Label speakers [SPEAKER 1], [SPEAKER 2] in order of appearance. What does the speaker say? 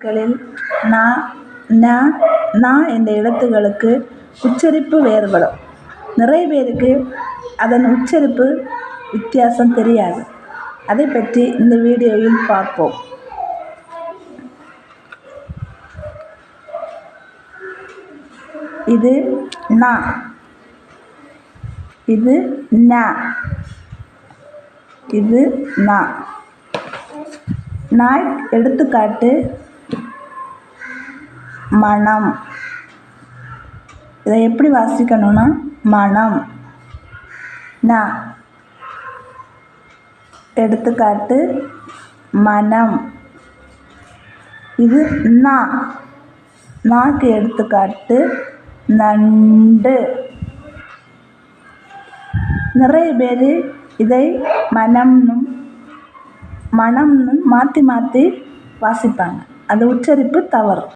[SPEAKER 1] களில் நா ந நா என்ற எழுத்துகளுக்கு உச்சரிப்பு வேறுபடும். நிறைய பேருக்கு அதன் உச்சரிப்பு வித்தியாசம் தெரியாது. அதை பற்றி இந்த வீடியோவில் பார்ப்போம். இது நா. இது ந. இது நா. நாய் எடுத்துக்காட்டு மனம். இதை எப்படி வாசிக்கணும்னா மனம். ந. எடுத்துக்காட்டு மனம். இது நா. நாக்கு எடுத்துக்காட்டு நண்டு. நிறைய பேர் இதை மனம்னும் மனம்னு மாற்றி மாற்றி வாசிப்பாங்க. அது உச்சரிப்பு தவறு.